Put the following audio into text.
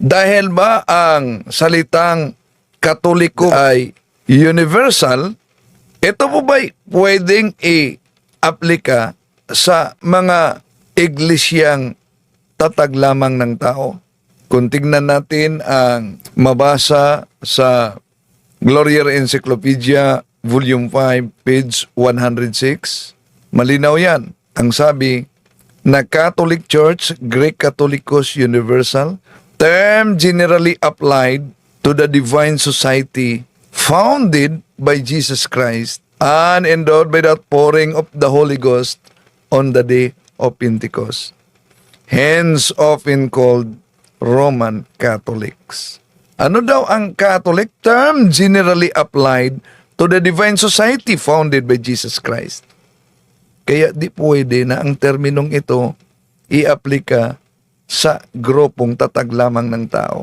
Dahil ba ang salitang katoliko ay universal, ito po ba'y pwedeng i-aplika sa mga iglesyang tatag lamang ng tao? Kung tignan natin ang mabasa sa Gloriar Encyclopedia Volume 5, page 106, malinaw yan. Ang sabi, na Catholic Church, Greek Catholicos Universal, term generally applied to the divine society founded by Jesus Christ and endowed by the outpouring of the Holy Ghost on the day of Pentecost. Hence often called Roman Catholics. Ano daw ang Catholic term generally applied to the divine society founded by Jesus Christ? Kaya di pwede na ang terminong ito i-aplika sa grupong tatag lamang ng tao.